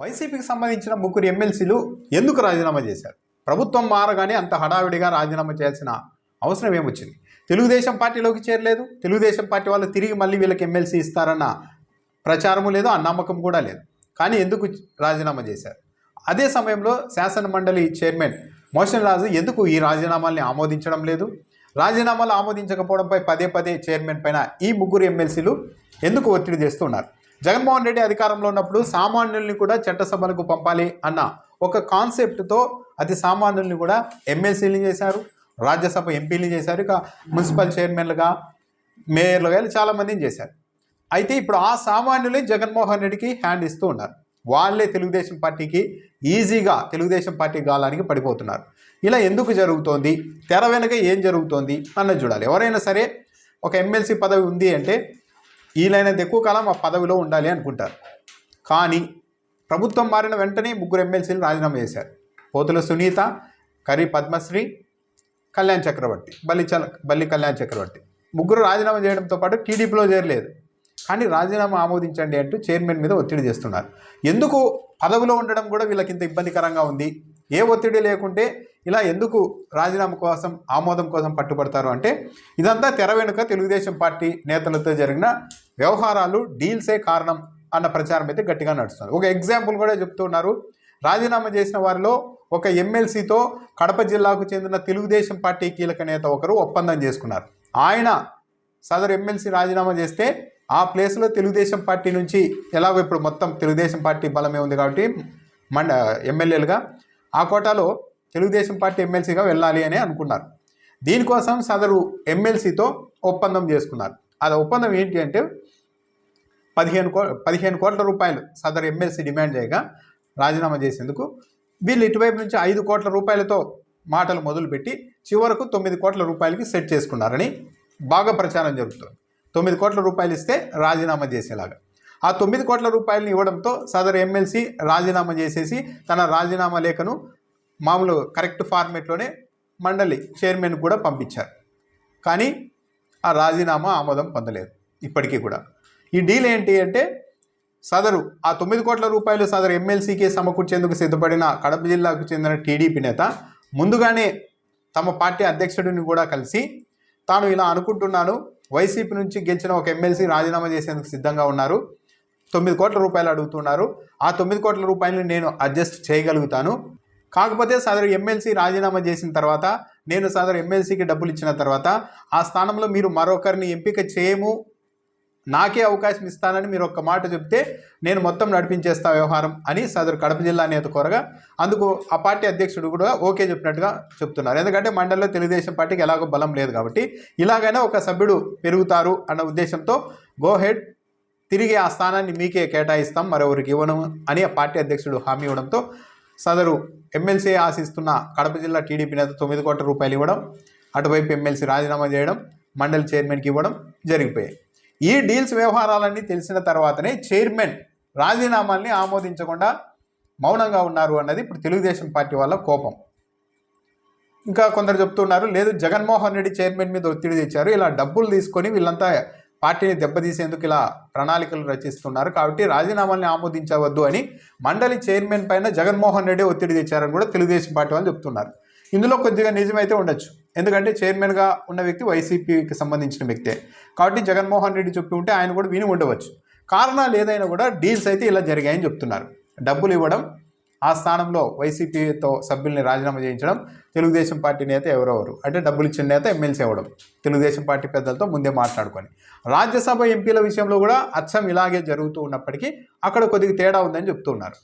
వైసీపీకి సంబంధించిన ముగ్గురు ఎమ్మెల్సీలు ఎందుకు రాజీనామా చేశారు? ప్రభుత్వం మారగానే అంత హడావిడిగా రాజీనామా చేయాల్సిన అవసరం ఏమొచ్చింది? తెలుగుదేశం పార్టీలోకి చేరలేదు. తెలుగుదేశం పార్టీ వాళ్ళు తిరిగి మళ్ళీ వీళ్ళకి ఎమ్మెల్సీ ఇస్తారన్న ప్రచారము లేదు ఆ నమ్మకం కూడా లేదు. కానీ ఎందుకు రాజీనామా చేశారు? అదే సమయంలో శాసన మండలి చైర్మన్ మోషన్ రాజు ఎందుకు ఈ రాజీనామాల్ని ఆమోదించడం లేదు? రాజీనామాలు ఆమోదించకపోవడంపై పదే పదే చైర్మన్ పైన ఈ ముగ్గురు ఎమ్మెల్సీలు ఎందుకు ఒత్తిడి చేస్తున్నారు జగన్మోహన్ రెడ్డి అధికారంలో ఉన్నప్పుడు సామాన్యుల్ని కూడా చట్టసభలకు పంపాలి అన్న ఒక కాన్సెప్ట్తో అతి సామాన్యుల్ని కూడా ఎమ్మెల్సీలు చేశారు రాజ్యసభ ఎంపీలు చేశారు ఇక మున్సిపల్ చైర్మన్లుగా మేయర్లుగా ఇలా చాలామందిని చేశారు. అయితే ఇప్పుడు ఆ సామాన్యులే జగన్మోహన్ రెడ్డికి హ్యాండ్ ఇస్తూ ఉన్నారు. వాళ్ళే తెలుగుదేశం పార్టీకి ఈజీగా తెలుగుదేశం పార్టీ గాలానికి పడిపోతున్నారు. ఇలా ఎందుకు జరుగుతోంది? తెర వెనుక ఏం జరుగుతోంది? అన్నది చూడాలి. ఎవరైనా సరే ఒక ఎమ్మెల్సీ పదవి ఉంది అంటే వీలైనంత ఎక్కువ కాలం ఆ పదవిలో ఉండాలి అనుకుంటారు. కానీ ప్రభుత్వం మారిన వెంటనే ముగ్గురు ఎమ్మెల్సీలు రాజీనామా చేశారు. పోతుల సునీత కరి పద్మశ్రీ కళ్యాణ్ చక్రవర్తి బల్లి చల బల్లి కళ్యాణ్ చక్రవర్తి. ముగ్గురు రాజీనామా చేయడంతో పాటు టీడీపీలో చేరలేదు. కానీ రాజీనామా ఆమోదించండి అంటూ చైర్మన్ మీద ఒత్తిడి చేస్తున్నారు. ఎందుకు పదవిలో ఉండడం కూడా వీళ్ళకి ఇంత ఇబ్బందికరంగా ఉంది? ఏ ఒత్తిడి లేకుంటే ఇలా ఎందుకు రాజీనామా కోసం ఆమోదం కోసం పట్టుబడతారు అంటే ఇదంతా తెర వెనుక తెలుగుదేశం పార్టీ నేతలతో జరిగిన వ్యవహారాలు డీల్సే కారణం అన్న ప్రచారం అయితే గట్టిగా నడుస్తుంది. ఒక ఎగ్జాంపుల్ కూడా చెప్తున్నారు రాజీనామా చేసిన వారిలో ఒక ఎమ్మెల్సీతో కడప జిల్లాకు చెందిన తెలుగుదేశం పార్టీ కీలక నేత ఒకరు ఒప్పందం చేసుకున్నారు. ఆయన సదరు ఎమ్మెల్సీ రాజీనామా చేస్తే ఆ ప్లేస్లో తెలుగుదేశం పార్టీ నుంచి ఎలాగో ఇప్పుడు మొత్తం తెలుగుదేశం పార్టీ బలమే ఉంది కాబట్టి మండ ఎమ్మెల్యేలుగా ఆ కోటాలో తెలుగుదేశం పార్టీ ఎమ్మెల్సీగా వెళ్ళాలి అని అనుకున్నారు. దీనికోసం సదరు ఎమ్మెల్సీతో ఒప్పందం చేసుకున్నారు. అది ఒప్పందం ఏంటి అంటే పదిహేను కో పదిహేను కోట్ల రూపాయలు సదరు ఎమ్మెల్సీ డిమాండ్ చేయగా రాజీనామా చేసేందుకు వీళ్ళు ఇటువైపు నుంచి ఐదు కోట్ల రూపాయలతో మాటలు మొదలుపెట్టి చివరకు తొమ్మిది కోట్ల రూపాయలకి సెట్ చేసుకున్నారని బాగా ప్రచారం జరుగుతుంది. తొమ్మిది కోట్ల రూపాయలు ఇస్తే రాజీనామా చేసేలాగా. ఆ తొమ్మిది కోట్ల రూపాయలను ఇవ్వడంతో సదరు ఎమ్మెల్సీ రాజీనామా చేసేసి తన రాజీనామా లేఖను మామూలు కరెక్ట్ ఫార్మేట్లోనే మండలి చైర్మన్ కూడా పంపించారు. కానీ ఆ రాజీనామా ఆమోదం పొందలేదు ఇప్పటికీ కూడా. ఈ డీల్ ఏంటి అంటే సదరు ఆ తొమ్మిది కోట్ల రూపాయలు సదరు ఎమ్మెల్సీకి సమకూర్చేందుకు సిద్ధపడిన కడప జిల్లాకు చెందిన టీడీపీ నేత ముందుగానే తమ పార్టీ అధ్యక్షుడిని కూడా కలిసి తాను ఇలా అనుకుంటున్నాను వైసీపీ నుంచి గెలిచిన ఒక ఎమ్మెల్సీ రాజీనామా చేసేందుకు సిద్ధంగా ఉన్నారు తొమ్మిది కోట్ల రూపాయలు అడుగుతున్నారు. ఆ తొమ్మిది కోట్ల రూపాయలను నేను అడ్జస్ట్ చేయగలుగుతాను. కాకపోతే సదరు ఎమ్మెల్సీ రాజీనామా చేసిన తర్వాత నేను సదరు ఎమ్మెల్సీకి డబ్బులు ఇచ్చిన తర్వాత ఆ స్థానంలో మీరు మరొకరిని ఎంపిక చేయము. నాకే అవకాశం ఇస్తానని మీరు ఒక్క మాట చెప్తే నేను మొత్తం నడిపించేస్తా వ్యవహారం అని సదరు కడప జిల్లా నేత కోరగా అందుకు ఆ పార్టీ అధ్యక్షుడు కూడా ఓకే చెప్పినట్టుగా చెప్తున్నారు. ఎందుకంటే మండలిలో తెలుగుదేశం పార్టీకి ఎలాగో బలం లేదు కాబట్టి ఇలాగైనా ఒక సభ్యుడు పెరుగుతారు అన్న ఉద్దేశంతో గో హెడ్ తిరిగి ఆ స్థానాన్ని మీకే కేటాయిస్తాం మరెవరికి ఇవ్వను అని ఆ పార్టీ అధ్యక్షుడు హామీ ఇవ్వడంతో సదరు ఎమ్మెల్సీ ఆశిస్తున్న కడప జిల్లా టీడీపీ నేత తొమ్మిది కోట్ల రూపాయలు ఇవ్వడం అటువైపు ఎమ్మెల్సీ రాజీనామా చేయడం మండలి చైర్మన్కి ఇవ్వడం జరిగిపోయాయి. ఈ డీల్స్ వ్యవహారాలన్నీ తెలిసిన తర్వాతనే చైర్మన్ రాజీనామాల్ని ఆమోదించకుండా మౌనంగా ఉన్నారు అన్నది ఇప్పుడు తెలుగుదేశం పార్టీ వాళ్ళ కోపం. ఇంకా కొందరు చెప్తున్నారు లేదు జగన్మోహన్ రెడ్డి చైర్మన్ మీద ఒత్తిడి తెచ్చారు ఇలా డబ్బులు తీసుకొని వీళ్ళంతా పార్టీని దెబ్బతీసేందుకు ఇలా ప్రణాళికలు రచిస్తున్నారు. కాబట్టి రాజీనామాల్ని ఆమోదించవద్దు అని మండలి చైర్మన్ పైన జగన్మోహన్ రెడ్డి ఒత్తిడి తెచ్చారని కూడా తెలుగుదేశం పార్టీ వాళ్ళు చెప్తున్నారు. ఇందులో కొద్దిగా నిజమైతే ఉండొచ్చు. ఎందుకంటే చైర్మన్గా ఉన్న వ్యక్తి వైసీపీకి సంబంధించిన వ్యక్తే. కాబట్టి జగన్మోహన్ రెడ్డి చెప్పి ఉంటే ఆయన కూడా విని ఉండవచ్చు. కారణాలు ఏదైనా కూడా డీల్స్ అయితే ఇలా జరిగాయని చెప్తున్నారు. డబ్బులు ఇవ్వడం ఆ స్థానంలో వైసీపీతో సభ్యుల్ని రాజీనామా చేయించడం తెలుగుదేశం పార్టీ నేత ఎవరెవరు అంటే డబ్బులు ఇచ్చిన నేత ఎమ్మెల్సీ అవ్వడం. తెలుగుదేశం పార్టీ పెద్దలతో ముందే మాట్లాడుకొని. రాజ్యసభ ఎంపీల విషయంలో కూడా అచ్చం ఇలాగే జరుగుతూ ఉన్నప్పటికీ అక్కడ కొద్దిగా తేడా ఉందని చెప్తున్నారు.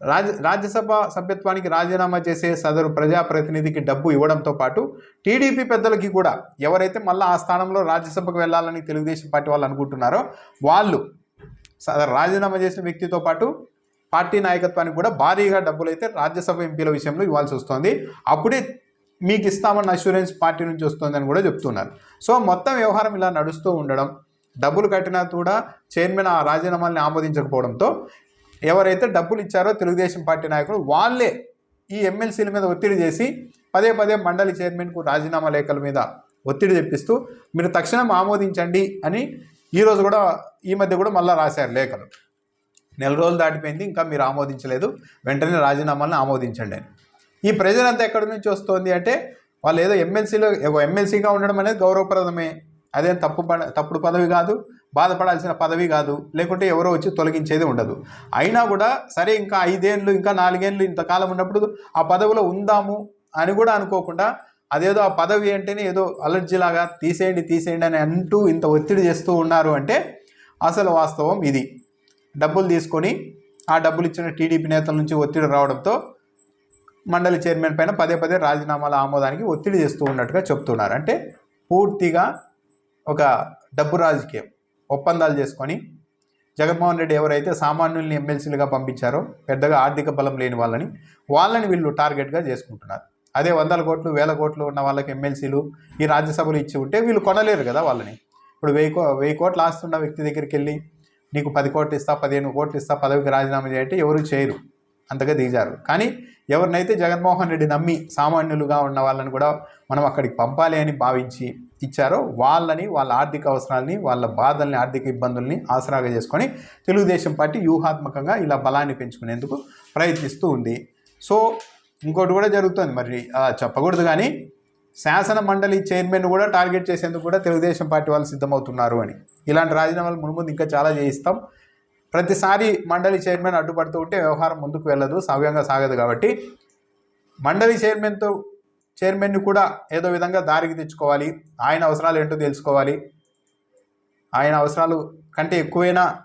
రాజ్య రాజ్యసభ సభ్యత్వానికి రాజీనామా చేసే సదరు ప్రజాప్రతినిధికి డబ్బు ఇవ్వడంతో పాటు టీడీపీ పెద్దలకి కూడా ఎవరైతే మళ్ళీ ఆ స్థానంలో రాజ్యసభకు వెళ్ళాలని తెలుగుదేశం పార్టీ వాళ్ళు అనుకుంటున్నారో వాళ్ళు సదరు రాజీనామా చేసిన వ్యక్తితో పాటు పార్టీ నాయకత్వానికి కూడా భారీగా డబ్బులు అయితే రాజ్యసభ ఎంపీల విషయంలో ఇవ్వాల్సి వస్తుంది. అప్పుడే మీకు ఇస్తామన్న అష్యూరెన్స్ పార్టీ నుంచి వస్తుందని కూడా చెప్తున్నారు. సో మొత్తం వ్యవహారం ఇలా నడుస్తూ ఉండడం డబ్బులు కట్టినా కూడా చైర్మన్ ఆ రాజీనామాల్ని ఆమోదించకపోవడంతో ఎవరైతే డబ్బులు ఇచ్చారో తెలుగుదేశం పార్టీ నాయకులు వాళ్ళే ఈ ఎమ్మెల్సీల మీద ఒత్తిడి చేసి పదే పదే మండలి చైర్మన్కు రాజీనామా లేఖల మీద ఒత్తిడి తెప్పిస్తూ మీరు తక్షణం ఆమోదించండి అని ఈరోజు కూడా ఈ మధ్య కూడా మళ్ళీ రాశారు లేఖలు. నెల రోజులు దాటిపోయింది ఇంకా మీరు ఆమోదించలేదు. వెంటనే రాజీనామాలను ఆమోదించండి అని. ఈ ప్రజలంతా ఎక్కడి నుంచి వస్తుంది అంటే వాళ్ళు ఏదో ఎమ్మెల్సీలో ఎమ్మెల్సీగా ఉండడం అనేది గౌరవప్రదమే. అదేం తప్పు పడ తప్పుడు పదవి కాదు. బాధపడాల్సిన పదవి కాదు. లేకుంటే ఎవరో వచ్చి తొలగించేది ఉండదు. అయినా కూడా సరే ఇంకా ఐదేళ్ళు ఇంకా నాలుగేళ్ళు ఇంతకాలం ఉన్నప్పుడు ఆ పదవిలో ఉందాము అని కూడా అనుకోకుండా అదేదో ఆ పదవి అంటేనే ఏదో అలర్జీలాగా తీసేయండి తీసేయండి అని అంటూ ఇంత ఒత్తిడి చేస్తూ ఉన్నారు అంటే అసలు వాస్తవం ఇది. డబ్బులు తీసుకొని ఆ డబ్బులు ఇచ్చిన టీడీపీ నేతల నుంచి ఒత్తిడి రావడంతో మండలి చైర్మన్ పైన పదే పదే రాజీనామాల ఆమోదానికి ఒత్తిడి చేస్తూ ఉన్నట్టుగా చెప్తున్నారు. అంటే పూర్తిగా ఒక డబ్బు రాజకీయం ఒప్పందాలు చేసుకొని జగన్మోహన్ రెడ్డి ఎవరైతే సామాన్యుల్ని ఎమ్మెల్సీలుగా పంపించారో పెద్దగా ఆర్థిక బలం లేని వాళ్ళని వాళ్ళని వీళ్ళు టార్గెట్గా చేసుకుంటున్నారు. అదే వందల కోట్లు వేల కోట్లు ఉన్న వాళ్ళకి ఎమ్మెల్సీలు ఈ రాజ్యసభలు ఇచ్చి ఉంటే వీళ్ళు కొనలేరు కదా వాళ్ళని. ఇప్పుడు వెయ్యి కో వెయ్యి కోట్లు ఆస్తున్న వ్యక్తి దగ్గరికి వెళ్ళి నీకు పది కోట్లు ఇస్తా పదిహేను కోట్లు ఇస్తా పదవికి రాజీనామా చేయంటే ఎవరు చేయరు. అంతగా దిగారు. కానీ ఎవరినైతే జగన్మోహన్ రెడ్డి నమ్మి సామాన్యులుగా ఉన్న వాళ్ళని కూడా మనం అక్కడికి పంపాలి అని భావించి ఇచ్చారో వాళ్ళని వాళ్ళ ఆర్థిక అవసరాలని వాళ్ళ బాధల్ని ఆర్థిక ఇబ్బందుల్ని ఆసరాగా చేసుకొని తెలుగుదేశం పార్టీ వ్యూహాత్మకంగా ఇలా బలాన్ని పెంచుకునేందుకు ప్రయత్నిస్తూ ఉంది. సో ఇంకోటి కూడా జరుగుతుంది. మరి చెప్పకూడదు కానీ శాసన మండలి చైర్మన్ కూడా టార్గెట్ చేసేందుకు కూడా తెలుగుదేశం పార్టీ వాళ్ళు సిద్ధమవుతున్నారు అని. ఇలాంటి రాజీనామాలు మునుముందు ఇంకా చాలా చేయిస్తాం. ప్రతిసారి మండలి చైర్మన్ అడ్డుపడుతూ ఉంటే వ్యవహారం ముందుకు వెళ్ళదు సవ్యంగా సాగదు కాబట్టి మండలి చైర్మన్తో చైర్మన్ని కూడా ఏదో విధంగా దారికి తెచ్చుకోవాలి. ఆయన అవసరాలు ఏంటో తెలుసుకోవాలి. ఆయన అవసరాలు కంటే ఎక్కువైనా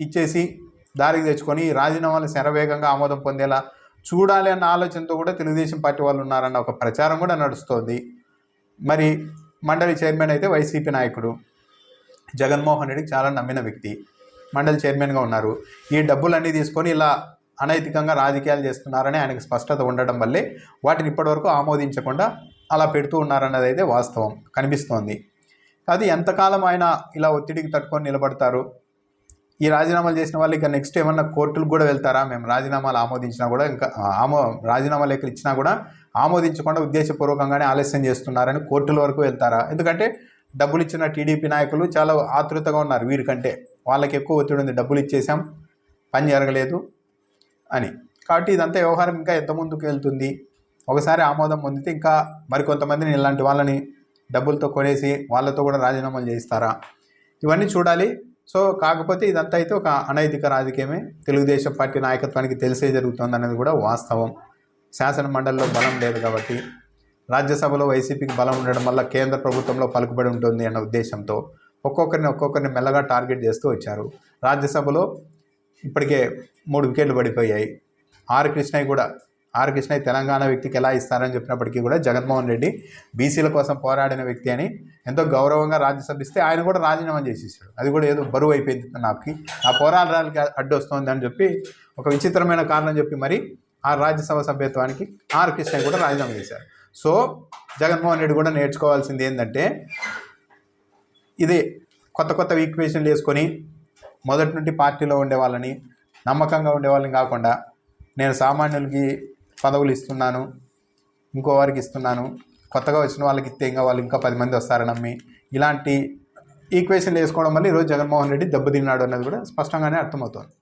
ఇచ్చేసి దారికి తెచ్చుకొని రాజీనామాలు శరవేగంగా ఆమోదం పొందేలా చూడాలి అన్న ఆలోచనతో కూడా తెలుగుదేశం పార్టీ వాళ్ళు ఉన్నారన్న ఒక ప్రచారం కూడా నడుస్తోంది. మరి మండలి చైర్మన్ అయితే వైసీపీ నాయకుడు. జగన్మోహన్ రెడ్డికి చాలా నమ్మిన వ్యక్తి. మండలి చైర్మన్గా ఉన్నారు. ఈ డబ్బులన్నీ తీసుకొని ఇలా అనైతికంగా రాజకీయాలు చేస్తున్నారని ఆయనకు స్పష్టత ఉండడం వల్లే వాటిని ఇప్పటివరకు ఆమోదించకుండా అలా పెడుతూ ఉన్నారన్నది అయితే వాస్తవం. కనిపిస్తోంది. అది ఎంతకాలం ఆయన ఇలా ఒత్తిడికి తట్టుకొని నిలబడతారు? ఈ రాజీనామాలు చేసిన వాళ్ళు ఇక నెక్స్ట్ ఏమన్నా కోర్టులకు కూడా వెళ్తారా? మేము రాజీనామాలు ఆమోదించినా కూడా ఇంకా ఆమో రాజీనామా లేఖలు ఇచ్చినా కూడా ఆమోదించకుండా ఉద్దేశపూర్వకంగానే ఆలస్యం చేస్తున్నారని కోర్టుల వరకు వెళ్తారా? ఎందుకంటే డబ్బులు ఇచ్చిన టీడీపీ నాయకులు చాలా ఆతృతగా ఉన్నారు వీరికంటే. వాళ్ళకి ఎక్కువ ఒత్తిడి ఉంది డబ్బులు ఇచ్చేసాం పని జరగలేదు అని. కాబట్టి ఇదంతా వ్యవహారం ఇంకా ఎంత ముందుకు వెళ్తుంది? ఒకసారి ఆమోదం పొందితే ఇంకా మరికొంతమందిని ఇలాంటి వాళ్ళని డబ్బులతో కొనేసి వాళ్ళతో కూడా రాజీనామాలు చేయిస్తారా? ఇవన్నీ చూడాలి. సో కాకపోతే ఇదంతా అయితే ఒక అనైతిక రాజకీయమే. తెలుగుదేశం పార్టీ నాయకత్వానికి తెలిసే జరుగుతుంది అనేది కూడా వాస్తవం. శాసన మండలిలో బలం లేదు కాబట్టి రాజ్యసభలో వైసీపీకి బలం ఉండడం వల్ల కేంద్ర ప్రభుత్వంలో పలుకుబడి ఉంటుంది అన్న ఉద్దేశంతో ఒక్కొక్కరిని ఒక్కొక్కరిని మెల్లగా టార్గెట్ చేస్తూ వచ్చారు. రాజ్యసభలో ఇప్పటికే మూడు వికెట్లు పడిపోయాయి. ఆర్ కృష్ణయ్య కూడా ఆర్ కృష్ణయ్య తెలంగాణ వ్యక్తికి ఎలా ఇస్తారని చెప్పినప్పటికీ కూడా జగన్మోహన్ రెడ్డి బీసీల కోసం పోరాడిన వ్యక్తి అని ఎంతో గౌరవంగా రాజ్యసభ ఇస్తే ఆయన కూడా రాజీనామా చేసేసాడు. అది కూడా ఏదో బరువు అయిపోయింది నాకు. ఆ పోరాటానికి అడ్డు వస్తుంది అని చెప్పి ఒక విచిత్రమైన కారణం చెప్పి మరి ఆ రాజ్యసభ సభ్యత్వానికి ఆర్ కృష్ణయ్య కూడా రాజీనామా చేశారు. సో జగన్మోహన్ రెడ్డి కూడా నేర్చుకోవాల్సింది ఏంటంటే ఇది కొత్త కొత్త ఈక్వేషన్లు వేసుకొని మొదటి నుండి పార్టీలో ఉండే వాళ్ళని నమ్మకంగా ఉండే వాళ్ళని కాకుండా నేను సామాన్యులకి పదవులు ఇస్తున్నాను ఇంకో వారికి ఇస్తున్నాను. కొత్తగా వచ్చిన వాళ్ళకి ఇస్తే ఇంకా వాళ్ళు ఇంకా పది మంది వస్తారని నమ్మి ఇలాంటి ఈక్వేషన్లు వేసుకోవడం వల్ల ఈరోజు జగన్మోహన్ రెడ్డి దెబ్బతిన్నాడు అన్నది కూడా స్పష్టంగానే అర్థమవుతోంది.